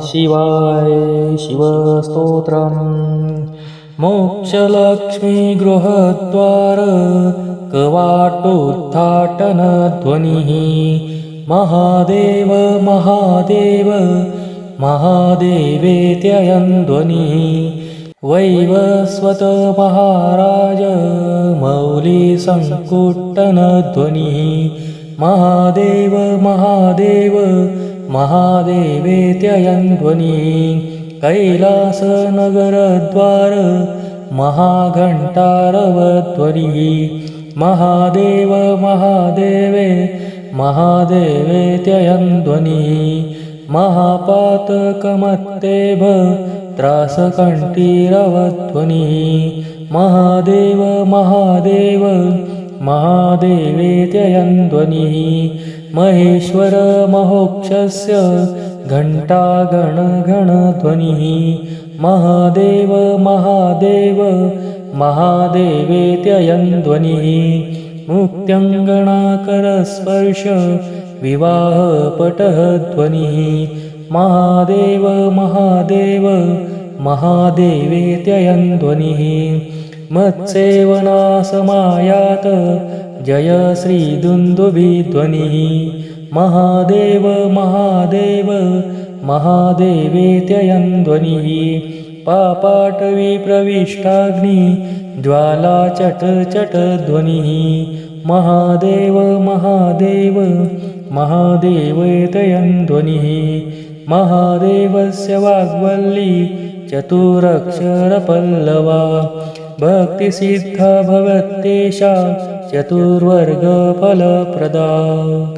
शिवाय शिवस्तोत्रं मोक्षलक्ष्मीगृहद्वार कवाटोत्थाटनध्वनिः महादेव महादेव महादेवेत्ययं ध्वनिः वैवस्वत महाराज मौलिसङ्कुट्टनध्वनिः महादेव महादेव महादेवेत्ययं ध्वनिः कैलासनगरद्वार महाघण्टारवध्वनिः। महादेव महादेवे महादेवेत्ययं ध्वनिः। महापातकमत्तेभ त्रासकण्ठीरवध्वनिः। महादेव महादेव महादेवेत्ययं ध्वनिः महेश्वर महोक्षस्य घण्टागणगणध्वनिः महादेव महादेव महादेवेत्ययं ध्वनिः मुक्त्यङ्गणाकरस्पर्श विवाहपटः ध्वनिः महादेव महादेव महादेवेत्ययं ध्वनिः मत्सेवनासमायात। जय श्रीदुन्दुभिध्वनिः महादेव महादेव। महादेवेत्ययं ध्वनिः पापाटवी प्रविष्टाग्नि ध्वनिः महादेव महादेव। महादेवेतयं ध्वनिः महादेवस्य वाग्वल्ली। चतुरक्षरपल्लवा। भक्तिसिद्धा भवत्तेषा चतुर्वर्गफलप्रदा।